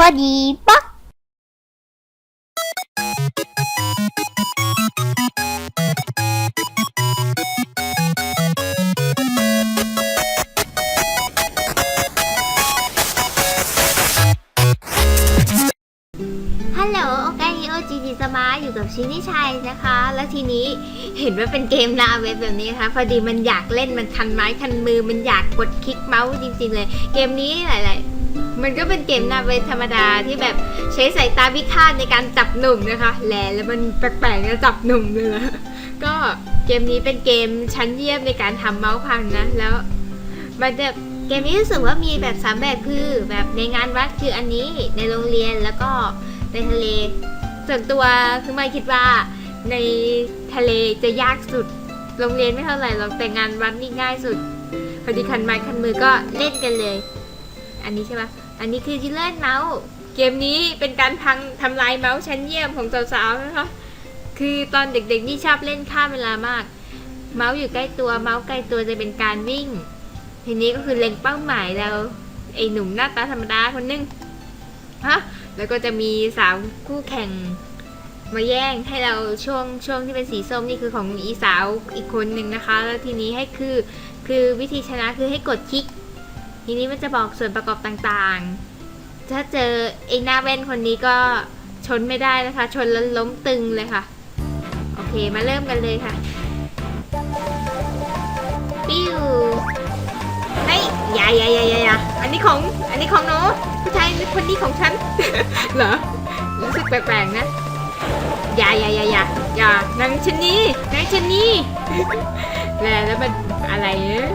พอดีปักฮัลโหลโอกาฮิโอจีจีสมาอยู่กับชินิชัยนะคะ แล้วทีนี้เห็นว่าเป็นเกมหนาเว็บแบบนี้นะคะพอดีมันอยากเล่นมันคันไม้คันมือมันอยากกดคลิกเมาส์จริงๆเลย เกมนี้หลาย ๆ มันก็เป็นเกมหนาเว็บธรรมดาที่แบบใช้สายตาพิฆาตในการจับหนุ่มนะคะ แลแล้วมันแปลกๆนะจับหนุ่มเลยนะก็เกมนี้เป็นเกมชั้นเยี่ยมในการทำเมาส์พังนะ แล้ว มันจะเกมนี้รู้สึกว่ามีแบบสามแบบคือแบบในงานวัดคืออันนี้ในโรงเรียนแล้วก็ในทะเลส่วนตัวคือไม่คิดว่าในทะเลจะยากสุดโรงเรียนไม่เท่าไหร่หรอกแต่งานวัดนี่ง่ายสุดพอดีคันไม้คันมือก็เล่นกันเลย อันนี้ใช่ปะอันนี้คือจิเลนเมาส์เกมนี้เป็นการพังทำลายเมาส์ชั้นเยี่ยมของสาวๆนะคะคือตอนเด็กๆนี่ชอบเล่นข้ามเวลามาก เมาส์อยู่ใกล้ตัวเมาส์ใกล้ตัวจะเป็นการวิ่ง ทีนี้ก็คือเล็งเป้าหมายเราไอ้หนุ่มหน้าตาธรรมดาคนนึงฮะแล้วก็จะมีสาวคู่แข่งมาแย่งให้เราช่วงช่วงที่เป็นสีส้มนี่คือของอีสาวอีกคนหนึ่งนะคะ แล้วทีนี้ให้คือคือวิธีชนะคือให้กดคลิก ทีนี้มันจะบอกส่วนประกอบต่างๆ ถ้าเจอไอ้หน้าแว่นคนนี้ก็ชนไม่ได้นะคะ ชนแล้วล้มตึงเลยค่ะ โอเคมาเริ่มกันเลยค่ะ ปิ้วเฮ้ยอย่าอย่าอย่าอย่าอย่าอันนี้ของอันนี้ของหนูผู้ชายคนนี้ของฉัน เหรอ รู้สึกแปลกๆนะ อย่าอย่าอย่าอย่าอย่านางชะนีนางชะนี แล้วแล้วมันอะไรเนี่ย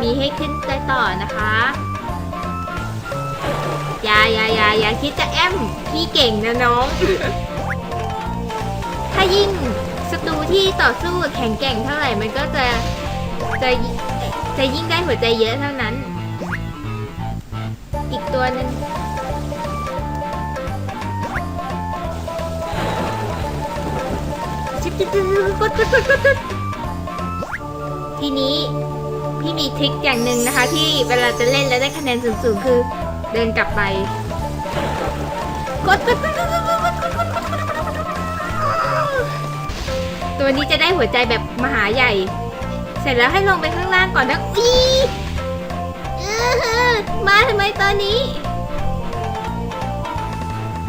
มีให้ขึ้นไปต่อนะคะอย่าอย่าอย่าอย่าคิดจะแอมพี่เก่งนะน้อง ถ้ายิ่งศัตรูที่ต่อสู้แข็งแกร่งเท่าไหร่มันก็จะจะจะยิ่งได้หัวใจเยอะเท่านั้น อีกตัวหนึ่งชิบชิบชิบกดกดกดกดทีนี้ ที่มีทริคอย่างหนึ่งนะคะ ที่เวลาจะเล่นแล้วได้คะแนนสูงๆคือเดินกลับไปกดตัวนี้จะได้หัวใจแบบมหาใหญ่ เสร็จแล้วให้ลงไปข้างล่างก่อนนะอีมาทำไมตอนนี้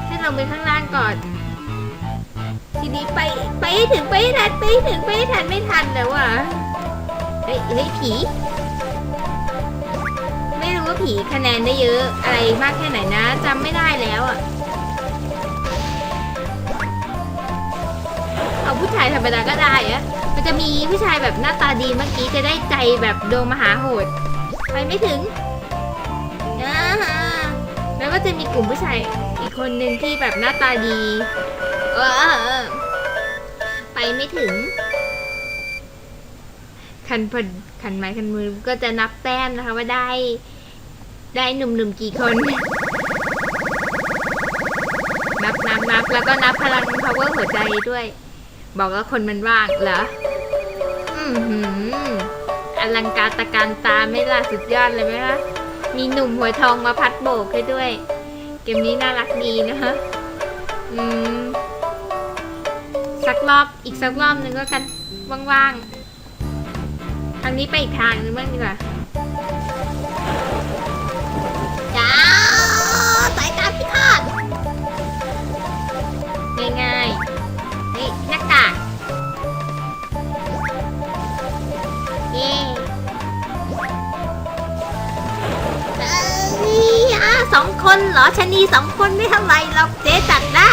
ให้ลงไปข้างล่างก่อน ทีนี้ไปไปถึงไปทันไปถึงไปทันไม่ทันแล้วอะ เฮ้ยเฮ้ยผี ไม่รู้ว่าผีคะแนนได้เยอะอะไรมากแค่ไหนนะจำไม่ได้แล้วอะ เอาผู้ชายธรรมดาก็ได้อะมันจะมีผู้ชายแบบหน้าตาดีเมื่อกี้จะได้ใจแบบโดมหาโหด ไปไม่ถึงอ่าฮะแล้วก็จะมีกลุ่มผู้ชายอีกคนหนึ่งที่แบบหน้าตาดี เออไปไม่ถึง คันพนคันไม้คันมือก็จะนับแต้มนะคะว่าได้ ได้หนุ่มๆกี่คน นับนับนับแล้วก็นับพลัง power หัวใจด้วย บอกว่าคนมันว่างเหรอ อือหืออลังการตะการตาไม่ล่ะสุดยอดเลยไหมคะมีหนุ่มหัวทองมาพัดโบกให้ด้วย เกมนี้น่ารักดีนะคะอืมสักรอบอีกสักรอบหนึ่งก็กันว่างๆ ทางนี้ไปอีกทางนึงบ้างดีกว่าจ้าสายตาพิฆาตง่ายๆเฮ้ยหน้ากากเย้เอ้ยอะสองคนเหรอชะนีสองคนไม่เท่าไหรหรอกเจ๊จัดได้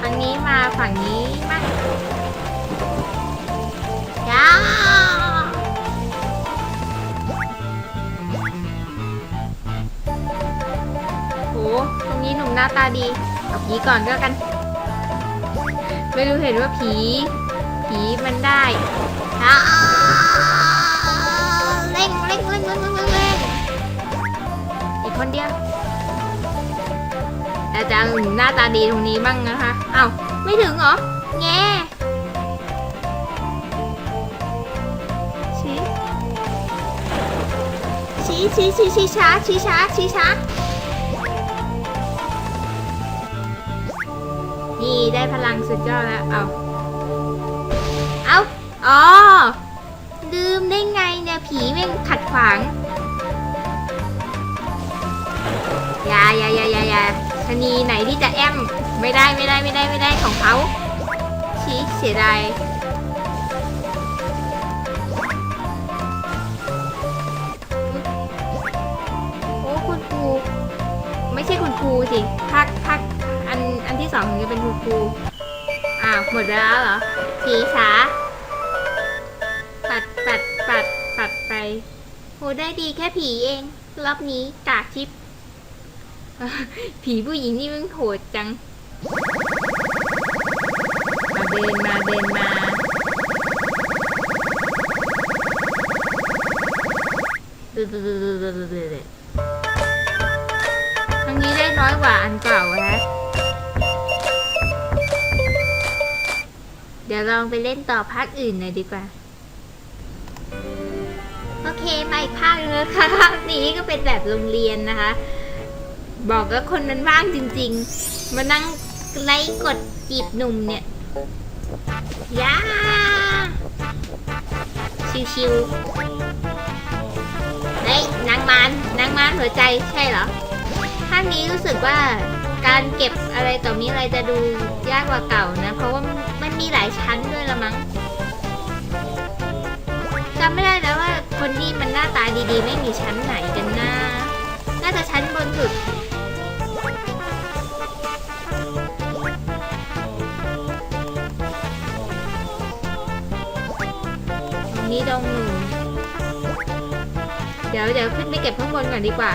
ฝั่งนี้มาฝั่งนี้มา นี้หนุ่มหน้าตาดีเอาผีก่อนก็แล้วกัน ไม่รู้เห็นว่าผี ผีมันได้เร่งเร่งเร่งเร่งเร่งเร่งอีกคนเดียวแต่จะเอาหน้าตาดีตรงนี้บ้างนะคะเอ้าไม่ถึงเหรอ แง่ชิชิชี้ชี้ชี้ช้าชี้ช้าชี้ช้า นี่ได้พลังสุดยอดแล้ว เอา เอาอ๋อ ลืมได้ไงเนี่ย ผีแม่งขัดขวางอย่าอย่าอย่าอย่าอย่าชนีไหนที่จะแอม ไม่ได้ไม่ได้ไม่ได้ไม่ได้ของเขาชี้เสียดายโอ้คุณครู ไม่ใช่คุณครูสิ จะเป็นคุณครูอ้าวหมดแล้วเหรอผีช้าปัดปัดปัดปัดไปโหได้ดีแค่ผีเอง รอบนี้กากทิพย์ผีผู้หญิงนี่มันโหดจัง มาเดินมาเดินมาทางนี้ได้น้อยกว่าอันเก่าฮะเดี๋ยวลองไปเล่นต่อภาคอื่นหน่อยดีกว่า โอเคมาอีกภาคนึงนะคะภาคนี้ก็เป็นแบบโรงเรียนนะคะ บอกว่าคนมันว่างจริง ๆ มานั่งไล่กดจีบหนุ่มเนี่ยย่าชิวๆเฮ้ยนางมารนางมารหัวใจใช่เหรอภาคนี้รู้สึกว่าการเก็บอะไรต่อมีอะไรจะดูยากกว่าเก่านะ เพราะว่ามัน มีหลายชั้นด้วยละมั้งจำไม่ได้แล้วว่าคนที่มันหน้าตาดีๆ ไม่มีชั้นไหนกันนะน่าจะชั้นบนสุดตรงนี้ดงหนูเดี๋ยวเดี๋ยวขึ้นไปเก็บข้างบนก่อนดีกว่า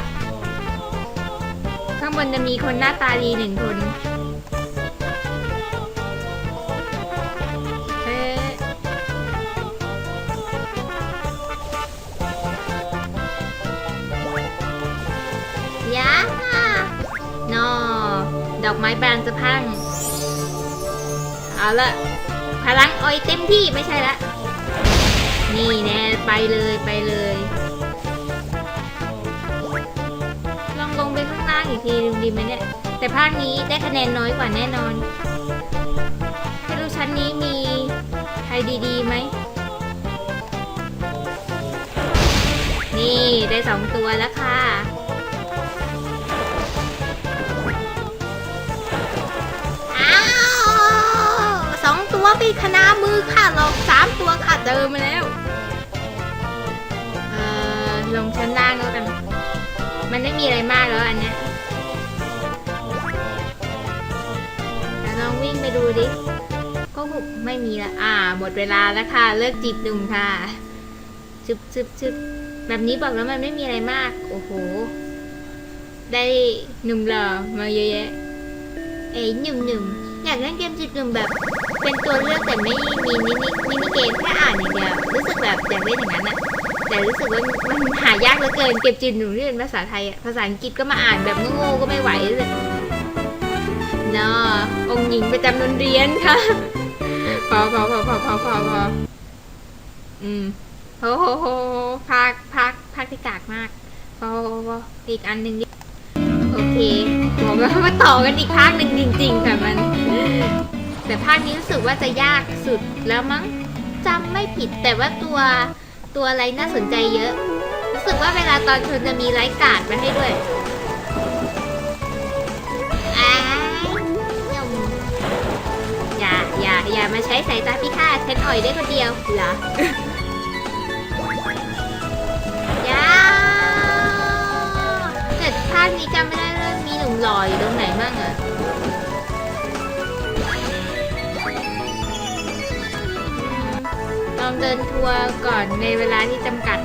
ข้างบนจะมีคนหน้าตาดีหนึ่งคน อกไม้บานสะพัง เอาละพลังออยเต็มที่ไม่ใช่ละ นี่แน่ไปเลยไปเลย ลองลงไปข้างล่างอีกทีดูดีไหมเนี่ย แต่ภาคนี้ได้คะแนนน้อยกว่าแน่นอนไม่รู้ชั้นนี้มีใครดีๆไหม นี่ได้สองตัวแล้วค่ะ ตัวไปคณะมือค่ะหรอกสามตัวค่ะเจอมาแล้ว เอ่อลงชั้นล่างแล้วกัน มันไม่มีอะไรมากแล้วอันเนี้ยแต่ลองวิ่งไปดูดิ ก็ไม่มีละ อ่า หมดเวลาแล้วค่ะ เลิกจีบหนุ่มค่ะชึบชึบชึบแบบนี้บอกแล้วมันไม่มีอะไรมาก โอ้โห ได้หนุ่มหล่อมาเยอะแยะ เอ้หนุ่มหนุ่มอยากเล่นเกมจีบหนุ่มแบบ เป็นตัวเลือกแต่ไม่มีมินิมินิเกมแค่อ่านอย่างเดียวรู้สึกแบบอยากเล่นอย่างนั้นอะแต่รู้สึกว่ามันหายากเหลือเกินเก็บจีนหนูที่เป็นภาษาไทยอะภาษาอังกฤษก็มาอ่านแบบโง่ๆก็ไม่ไหวเลยเนาะองหญิงประจำโรงเรียนค่ะพอพอพอพอพอพอพออืมโอ้โหโหภาคภาคภาคที่กากมากพอพออีกอันหนึ่งโอเคบอกว่ามาต่อกันอีกภาคหนึ่งจริงๆค่ะมัน แต่ภาคนี้รู้สึกว่าจะยากสุดแล้วมั้งจำไม่ผิดแต่ว่าตัวตัวอะไรน่าสนใจเยอะ รู้สึกว่าเวลาตอนชนจะมีไลฟ์การ์ดมาให้ด้วยอ้ายยมอย่าอย่าอย่ามาใช้สายตาพิฆาตฉันอ่อยได้คนเดียวเหรอยาแต่ภาคนี้จำไม่ได้ว่ามีหนุ่มหล่ออยู่ตรงไหนมั่งอะ องเดินทัวร์ก่อนในเวลาที่จำกัด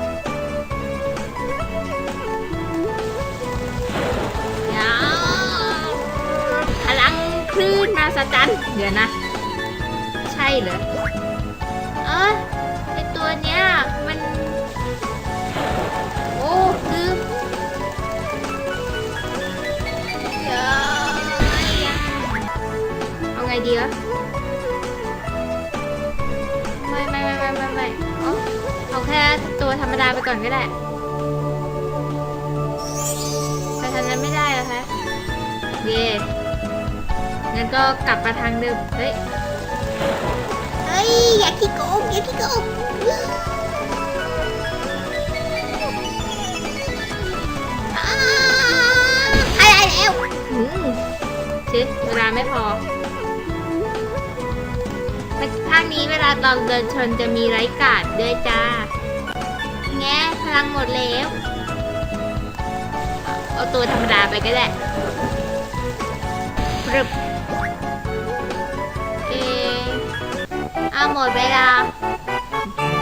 ยาวพลังคลื่นมาสจันเดี๋ยวนะ ใช่เหรอ เออไอตัวเนี้ยมัน โอ้คือเดี๋ยวเอาไงดีวะ ธรรมดาไปก่อนก็ได้ไปทางนั้นไม่ได้แล้วคะเย่งั้นก็กลับมาทางเดิมเฮ้ยเฮ้ยอย่าขี้โกงอย่าขี้โกงอะไรแล้วอืมชิเวลาไม่พอภาคนี้เวลาตอนเดินชนจะมีไร้กาดด้วยจ้า แง่พลังหมดแล้วเอาตัวธรรมดาไปก็ได้ปรึบเอออาหมดเวลา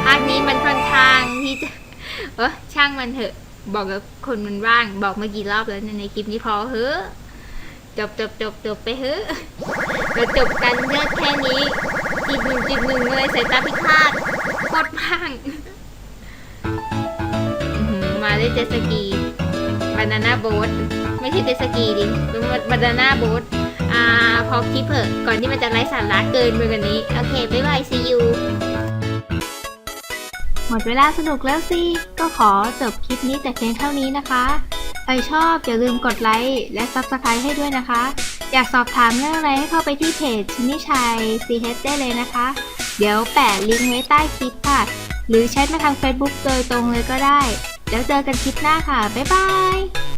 ภาคนี้มันค่อนข้างที่จะเออช่างมันเถอะ บอกกับคนมันว่าง บอกมากี่รอบแล้วในคลิปนี้พอเฮ้อจบจบจบจบไปเฮ้อเราจบกันเลือกแค่นี้จุดหนึ่งจุดหนึ่งเลยสายตาพิฆาตโคตรพัง อหือมาด้เจตสกีบานาน่าโบ๊ทไม่ใช่เจตสกีดิเป็นบานาน่าโบ๊ทอ่าพอคลิปเถอะก่อนที่มันจะไร้สาระเกินไปกว่านี้ โอเค บ๊ายบาย see you หมดเวลาสนุกแล้วสิ ก็ขอจบคลิปนี้แต่เพียงเท่านี้นะคะ ใครชอบอย่าลืมกดไลค์และ Subscribe ให้ด้วยนะคะ อยากสอบถามเรื่องอะไรให้เข้าไปที่เพจชินิชัย CH ได้เลยนะคะ เดี๋ยวแปะลิงก์ไว้ใต้คลิปค่ะ หรือแชทมาทาง Facebook โดยตรงเลยก็ได้ แล้วเจอกันคลิปหน้าค่ะ บ๊ายบาย